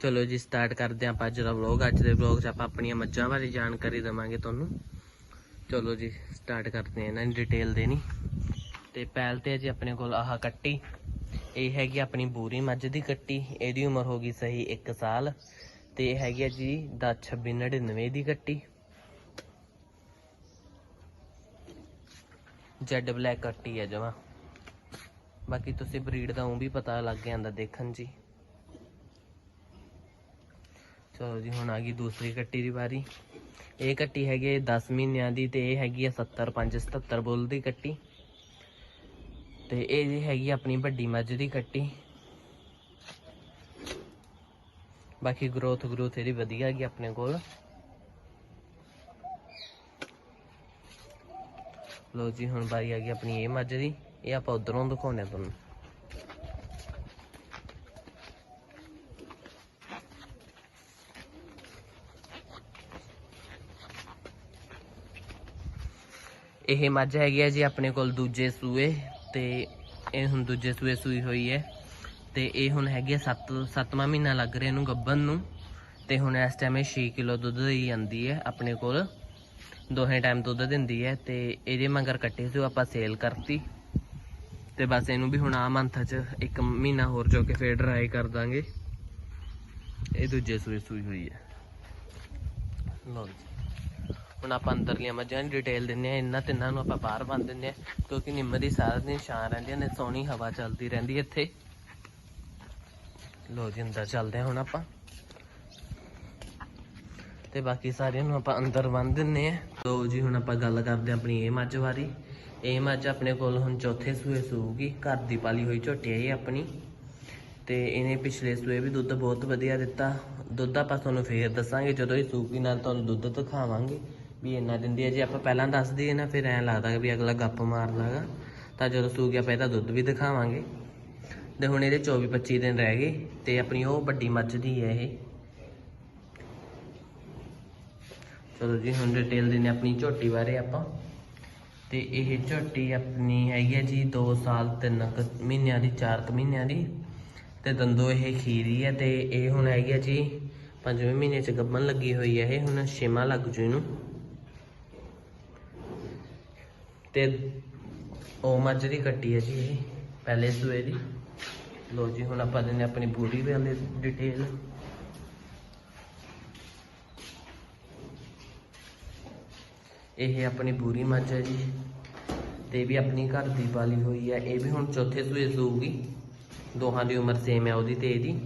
ਚਲੋ ਜੀ ਸਟਾਰਟ ਕਰਦੇ ਹਾਂ ਆਪਾਂ ਅੱਜ ਦਾ ਵਲੌਗ ਅੱਜ ਦੇ ਵਲੌਗ 'ਚ ਆਪਾਂ ਆਪਣੀਆਂ ਮੱਝਾਂ ਬਾਰੇ ਜਾਣਕਾਰੀ ਦੇਵਾਂਗੇ ਤੁਹਾਨੂੰ। ਚਲੋ ਜੀ ਸਟਾਰਟ ਕਰਦੇ ਹਾਂ ਇਹਨਾਂ ਦੀ ਡਿਟੇਲ ਦੇਣੀ ਤੇ ਪਹਿਲ ਤੇ ਜੀ ਆਪਣੇ ਕੋਲ ਆਹ ਕੱਟੀ। ਇਹ ਹੈਗੀ ਆਪਣੀ ਬੂਰੀ ਮੱਝ ਦੀ ਕੱਟੀ। ਇਹਦੀ ਉਮਰ ਹੋ ਗਈ ਸਹੀ 1 ਸਾਲ। ਤੇ ਇਹ ਹੈਗੀ ਹੈ ਜੀ 10 26 99 ਦੀ ਕੱਟੀ। ਜੈਡ ਬਲੈਕ ਕੱਟੀ ਹੈ ਜਮਾ। ਬਾਕੀ ਤੁਸੀਂ ਬਰੀਡ ਦਾ ਉਹ ਵੀ ਪਤਾ ਲੱਗ ਜਾਂਦਾ ਦੇਖਣ ਜੀ ਚਲੋ ਜੀ, ਹੁਣ ਆ ਗਈ ਦੂਸਰੀ ਕੱਟੀ ਦੀ ਵਾਰੀ। ਇਹ ਕੱਟੀ ਹੈਗੀ ਹੈ 10 ਮਹੀਨਿਆਂ ਦੀ ਤੇ ਇਹ ਹੈਗੀ ਆ 70 5 77 ਬੁੱਲ ਦੀ ਕੱਟੀ। ਤੇ ਇਹ ਜੀ ਹੈਗੀ ਆਪਣੀ ਵੱਡੀ ਮੱਝ ਦੀ ਕੱਟੀ। ਬਾਕੀ ਗਰੋਥ ਗਰੋਥ ਇਹਦੀ ਵਧੀਆ ਹੈਗੀ ਆਪਣੇ ਕੋਲ। ਲੋ ਜੀ, ਹੁਣ ਵਾਰੀ ਆ ਗਈ ਆਪਣੀ ਇਹ ਮੱਝ ਦੀ। ਇਹ ਆਪਾਂ ਉਧਰੋਂ ਦਿਖਾਉਣੇ ਆ ਤੁਹਾਨੂੰ। ਇਹ ਮੱਝ ਹੈਗੀ ਹੈ ਜੀ ਆਪਣੇ ਕੋਲ ਦੂਜੇ ਸੂਏ ਤੇ ਇਹ ਹੁਣ ਦੂਜੇ ਸੂਏ ਸੂਈ ਹੋਈ ਹੈ ਤੇ ਇਹ ਹੁਣ ਹੈਗੀ ਹੈ 7 7ਵਾਂ ਮਹੀਨਾ ਲੱਗ ਰਿਹਾ ਇਹਨੂੰ ਗੱਭਣ ਨੂੰ ਤੇ ਹੁਣ ਇਸ ਟਾਈਮ ਇਹ 6 ਕਿਲੋ ਦੁੱਧ ਦੇਈ ਜਾਂਦੀ ਹੈ ਆਪਣੇ ਕੋਲ। ਦੋਹੇ ਟਾਈਮ ਦੁੱਧ ਦਿੰਦੀ ਹੈ ਤੇ ਇਹਦੇ ਮਗਰ ਕੱਟੇ ਸੀ, ਉਹ ਆਪਾਂ ਸੇਲ ਕਰਤੀ। ਤੇ ਬਸ ਇਹਨੂੰ ਵੀ ਹੁਣ ਆ ਮੰਥ ਚ ਇੱਕ ਮਹੀਨਾ ਹੋਰ ਜੋ ਕਿ ਫੇਰ ਡਰਾਈ ਕਰ ਦਾਂਗੇ। ਇਹ ਦੂਜੇ ਸੂਏ ਸੂਈ ਹੋਈ ਹੈ। ਲਓ ਜੀ। ਹੁਣ ਆਪਾਂ ਅੰਦਰਲੀਆਂ ਮੱਝਾਂ ਦੀ ਡਿਟੇਲ ਦਿੰਨੇ ਆ ਇਹਨਾਂ ਤਿੰਨਾਂ ਨੂੰ ਆਪਾਂ ਬਾਹਰ ਬੰਨ ਦਿੰਨੇ ਆ ਕਿਉਂਕਿ ਨਿੰਮ ਦੀ ਸਾਰਾ ਦਿਨ ਛਾਂ ਰਹਿੰਦੀ ਨੇ, ਸੋਹਣੀ ਹਵਾ ਚੱਲਦੀ ਰਹਿੰਦੀ ਹੈ ਇੱਥੇ। ਲੋ ਜੀ, ਅੰਦਰ ਚੱਲਦੇ ਆ ਹੁਣ ਆਪਾਂ। ਤੇ ਬਾਕੀ ਸਾਰਿਆਂ ਨੂੰ ਆਪਾਂ ਅੰਦਰ ਬੰਨ ਦਿੰਨੇ ਆ ਲੋ ਜੀ, ਹੁਣ ਆਪਾਂ ਗੱਲ ਕਰਦੇ ਆ ਆਪਣੀ ਇਹ ਮੱਝ ਬਾਰੇ। ਇਹ ਮੱਝ ਆਪਣੇ ਕੋਲ ਹੁਣ ਚੌਥੇ ਸੂਏ ਸੂਗੀ ਘਰ ਦੀ ਪਾਲੀ ਹੋਈ ਝੋਟੀ ਹੈ ਇਹ ਆਪਣੀ। ਤੇ ਇਹਨੇ ਪਿਛਲੇ ਸੂਏ ਵੀ ਦੁੱਧ ਬਹੁਤ ਵਧੀਆ ਦਿੱਤਾ। ਦੁੱਧ ਆਪਾਂ ਤੁਹਾਨੂੰ ਫੇਰ ਦੱਸਾਂਗੇ, ਜਦੋਂ ਇਹ ਸੂਗੀ ਨਾਲ ਤੁਹਾਨੂੰ ਦੁੱਧ ਦਿਖਾਵਾਂਗੇ। ਵੀ ਇੰਨਾ ਦਿੰਦੀ ਹੈ ਜੇ ਆਪਾਂ ਪਹਿਲਾਂ ਦੱਸ ਦਈਏ ਨਾ, ਫਿਰ ਐਂ ਲੱਗਦਾ ਵੀ ਅਗਲਾ ਗੱਪ ਮਾਰ ਲਾਗਾ ਤਾਂ ਜਦੋਂ ਸੂ ਗਿਆ ਪਹਿਲਾਂ ਦੁੱਧ ਵੀ ਦਿਖਾਵਾਂਗੇ। ਤੇ ਹੁਣ ਇਹਦੇ 24 25 ਦਿਨ ਰਹਿ ਗਏ, ਤੇ ਆਪਣੀ ਉਹ ਵੱਡੀ ਮੱਝ ਦੀ ਹੈ ਇਹ। ਚਲੋ ਜੀ, ਹੁਣ ਡਿਟੇਲ ਦਿੰਨੇ ਆਪਣੀ ਝੋਟੀ ਬਾਰੇ ਆਪਾਂ। ਤੇ ਇਹ ਝੋਟੀ ਆਪਣੀ ਹੈਗੀ ਹੈ ਜੀ 2 ਸਾਲ 3 ਮਹੀਨਿਆਂ ਦੀ 4 ਮਹੀਨਿਆਂ ਦੀ। ਤੇ ਦੰਦੋ ਇਹ ਖੀਰੀ ਹੈ ਤੇ ਇਹ ਹੁਣ ਹੈਗੀ ਹੈ ਜੀ, ਪੰਜਵੇਂ ਮਹੀਨੇ ਚ ਗੱਭਣ ਲੱਗੀ ਹੋਈ ਹੈ ਇਹ, ਹੁਣ ਛੇਵਾਂ ਲੱਗ ਜੂ ਇਹਨੂੰ। ਤੇ ਉਹ ਮੱਝ ਦੀ ਕੱਟੀ ਹੈ ਜੀ ਇਹ, ਪਹਿਲੇ ਸੂਏ ਦੀ। ਲੋ ਜੀ, ਹੁਣ ਆਪਾਂ ਦਿੰਨੇ ਆਪਣੀ ਬੂੜੀ ਵਾਲੇ ਡਿਟੇਲ ਇਹ ਆਪਣੀ ਪੂਰੀ ਮੱਝ ਹੈ ਜੀ। ਤੇ ਇਹ ਵੀ ਆਪਣੀ ਘਰ ਦੀ ਪਾਲੀ ਹੋਈ ਹੈ। ਇਹ ਵੀ ਹੁਣ ਚੌਥੇ ਸੂਏ ਸੂਗੀ ਦੋਹਾਂ ਦੀ ਉਮਰ ਸੇਮ ਹੈ ਉਹਦੀ ਤੇ ਇਹਦੀ।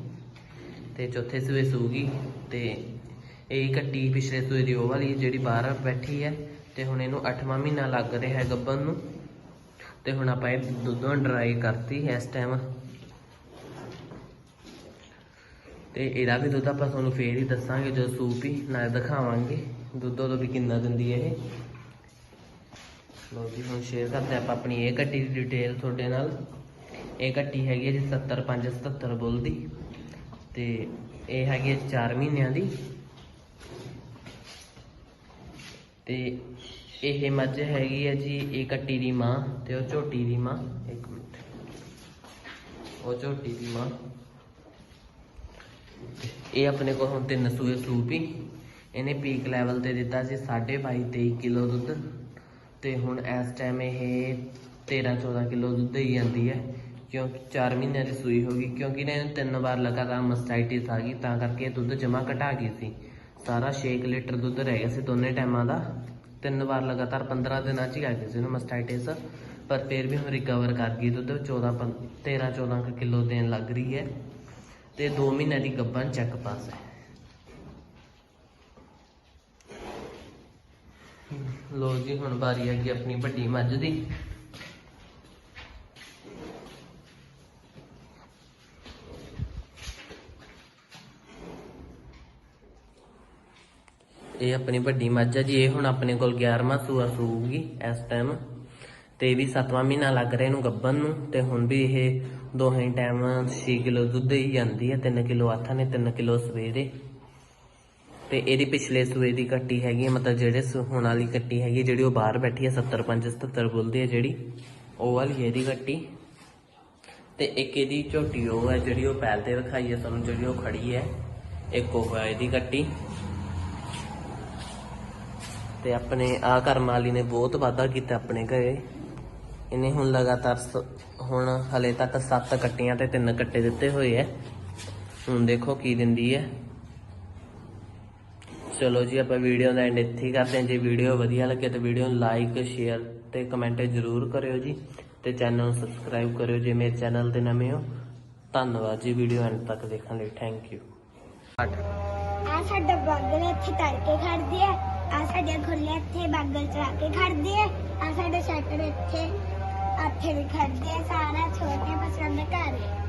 ਤੇ ਚੌਥੇ ਸੂਏ ਸੂਗੀ ਤੇ ਇਹ ਕੱਟੀ ਪਿਛਲੇ ਸੂਏ ਦੀ ਉਹ ਵਾਲੀ ਜਿਹੜੀ ਬਾਹਰ ਬੈਠੀ ਹੈ। ਤੇ ਹੁਣ ਇਹਨੂੰ 8ਵਾਂ ਮਹੀਨਾ ਲੱਗ ਰਿਹਾ ਹੈ ਗੱਭਣ ਨੂੰ। ਤੇ ਹੁਣ ਆਪਾਂ ਇਹ ਦੁੱਧੋਂ ਡਰਾਈ ਕਰਤੀ ਇਸ ਟਾਈਮ ਤੇ ਇਹਦਾ ਵੀ ਦੁੱਧ ਆਪਾਂ ਤੁਹਾਨੂੰ ਫੇਰ ਹੀ ਦੱਸਾਂਗੇ, ਜਦੋਂ ਸੂਪ ਹੀ ਨਾਲ ਦਿਖਾਵਾਂਗੇ। ਦੁੱਧ ਉਹਦਾ ਵੀ ਕਿੰਨਾ ਦਿੰਦੀ ਹੈ ਇਹ। ਲੋ ਜੀ, ਹੁਣ ਸ਼ੇਅਰ ਕਰਦੇ ਆਪਾਂ ਆਪਣੀ ਇਹ ਕੱਟੀ ਦੀ ਡਿਟੇਲ ਤੁਹਾਡੇ ਨਾਲ। ਇਹ ਕੱਟੀ ਹੈਗੀ ਹੈ ਜੀ 70 5 77 ਬੁੱਲ ਦੀ। ਤੇ ਇਹ ਹੈਗੀ ਹੈ 4 ਮਹੀਨਿਆਂ ਦੀ। ਤੇ ਇਹ ਮੱਝ ਹੈਗੀ ਹੈ ਜੀ, ਇਹ ਕੱਟੀ ਦੀ ਮਾਂ ਤੇ ਉਹ ਝੋਟੀ ਦੀ ਮਾਂ। ਇੱਕ ਮਿੰਟ। ਉਹ ਝੋਟੀ ਦੀ ਮਾਂ। ਇਹ ਆਪਣੇ ਕੋਲ ਹੁਣ ਤਿੰਨ ਸੂਏ ਸੂਪੀ ਇਹਨੇ ਪੀਕ ਲੈਵਲ ਤੇ ਦਿੱਤਾ ਸੀ 22.5 23 ਕਿਲੋ ਦੁੱਧ। ਤੇ ਹੁਣ ਇਸ ਟਾਈਮ ਇਹ 13 14 ਕਿਲੋ ਦੁੱਧ ਦੇਈ ਜਾਂਦੀ ਹੈ। ਕਿਉਂਕਿ 4 ਮਹੀਨਿਆਂ ਦੀ ਸੂਈ ਹੋ ਗਈ। ਕਿਉਂਕਿ ਨੇ ਇਹਨੂੰ ਤਿੰਨ ਵਾਰ ਲਗਾਤਾਰ ਮਸਟਾਈਟਿਸ ਆ ਗਈ, ਤਾਂ ਕਰਕੇ ਇਹ ਦੁੱਧ ਜਮਾ ਘਟਾ ਗਈ ਸੀ। ਸਾਰਾ 6 ਲੀਟਰ ਦੁੱਧ ਰਹਿ ਗਿਆ ਸੀ ਦੋਨੇ ਟਾਈਮਾਂ ਦਾ। ਤਿੰਨ ਵਾਰ ਲਗਾਤਾਰ 15 ਦਿਨਾਂ 'ਚ ਹੀ ਆ ਗਿਆ ਸੀ ਇਹਨੂੰ ਮਸਟਾਈਟਿਸ ਪਰ ਫਿਰ ਵੀ ਹੁਣ ਰਿਕਵਰ ਕਰ ਗਈ ਦੁੱਧ 14 13 14 ਕਿਲੋ ਦੇਣ ਲੱਗ ਰਹੀ ਹੈ ਤੇ 2 ਮਹੀਨਿਆਂ ਦੀ ਗੱਭਣ ਚੈੱਕ ਪਾਸ ਹੈ। ਲੋ ਜੀ, ਹੁਣ ਵਾਰੀ ਆ ਗਈ ਆਪਣੀ ਵੱਡੀ ਮੱਝ ਦੀ। ਇਹ ਆਪਣੀ ਵੱਡੀ ਮੱਝ ਆ ਜੀ, ਇਹ ਹੁਣ ਆਪਣੇ ਕੋਲ 11ਵਾਂ ਸੂਆ ਸੂਗੀ ਇਸ ਟਾਈਮ ਤੇ ਇਹ ਵੀ 7ਵਾਂ ਮਹੀਨਾ ਲੱਗ ਰਿਹਾ ਇਹਨੂੰ ਗੱਭਣ ਨੂੰ, ਤੇ ਹੁਣ ਵੀ ਇਹ ਦੋਹੇ ਟਾਈਮ 6 ਕਿਲੋ ਦੁੱਧ ਹੀ ਜਾਂਦੀ ਹੈ 3 ਕਿਲੋ ਆਥਾ ਨੇ 3 ਕਿਲੋ ਸਵੇਰੇ। ਤੇ ਇਹਦੀ ਪਿਛਲੇ ਸੂਏ ਦੀ ਕੱਟੀ ਹੈਗੀ ਹੈ ਮਤਲਬ ਜਿਹੜੇ ਸੂ- ਹੁਣ ਵਾਲੀ ਕੱਟੀ ਹੈਗੀ ਜਿਹੜੀ ਉਹ ਬਾਹਰ ਬੈਠੀ ਹੈ 75 77 ਬੋਲਦੀ ਹੈ ਜਿਹੜੀ, ਉਹ ਵਾਲੀ ਇਹਦੀ ਕੱਟੀ। ਤੇ ਇੱਕ ਇਹਦੀ ਝੋਟੀ ਉਹ ਹੈ ਜਿਹੜੀ ਉਹ ਪੈਲ ਤੇ ਰਖਾਈ ਹੈ ਸਾਨੂੰ ਜਿਹੜੀ ਉਹ ਖੜੀ ਹੈ ਇੱਕ ਉਹ ਹੈ ਇਹਦੀ ਕੱਟੀ। ਤੇ ਆਪਣੇ ਆ ਕਰਮ ਵਾਲੀ ਨੇ ਬਹੁਤ ਵਾਧਾ ਕੀਤਾ ਆਪਣੇ ਘਰੇ। ਇਹਨੇ ਹੁਣ ਲਗਾਤਾਰ ਹੁਣ ਹਲੇ ਤੱਕ 7 ਕੱਟੀਆਂ ਤੇ 3 ਕੱਟੇ ਦਿੱਤੇ ਹੋਏ ਐ। ਹੁਣ ਦੇਖੋ ਕੀ ਦਿੰਦੀ ਹੈ ਚਲੋ ਜੀ, ਆਪਾਂ ਵੀਡੀਓ ਦਾ ਐਂਡ ਇੱਥੇ ਹੀ ਕਰਦੇ ਹਾਂ। ਜੇ ਵੀਡੀਓ ਵਧੀਆ ਲੱਗੇ ਤਾਂ ਵੀਡੀਓ ਨੂੰ ਲਾਈਕ ਸ਼ੇਅਰ ਤੇ ਕਮੈਂਟ ਜ਼ਰੂਰ ਕਰਿਓ ਜੀ। ਤੇ ਚੈਨਲ ਨੂੰ ਸਬਸਕ੍ਰਾਈਬ ਕਰਿਓ ਜੇ ਮੇਰੇ ਚੈਨਲ ਤੇ ਨਵੇਂ ਹੋ। ਧੰਨਵਾਦ ਜੀ ਵੀਡੀਓ ਐਂਡ ਤੱਕ ਦੇਖਣ ਲਈ। ਥੈਂਕ ਯੂ ਆ ਸਾਡਾ ਬਾਗਲ ਇੱਥੇ ਤੜਕੇ ਖੜਦੇ ਆ ਆ ਸਾਡੇ ਖੁੱਲੇ ਇੱਥੇ ਬਾਗਲ ਚਲਾ ਕੇ ਖੜਦੇ ਆ। ਆ ਸਾਡੇ ਸ਼ਟਰ ਇੱਥੇ ਇੱਥੇ ਵੀ ਖੜਦੇ ਆ, ਸਾਰਾ ਛੋਟੇ ਬਸਰਾਂ ਘਰ।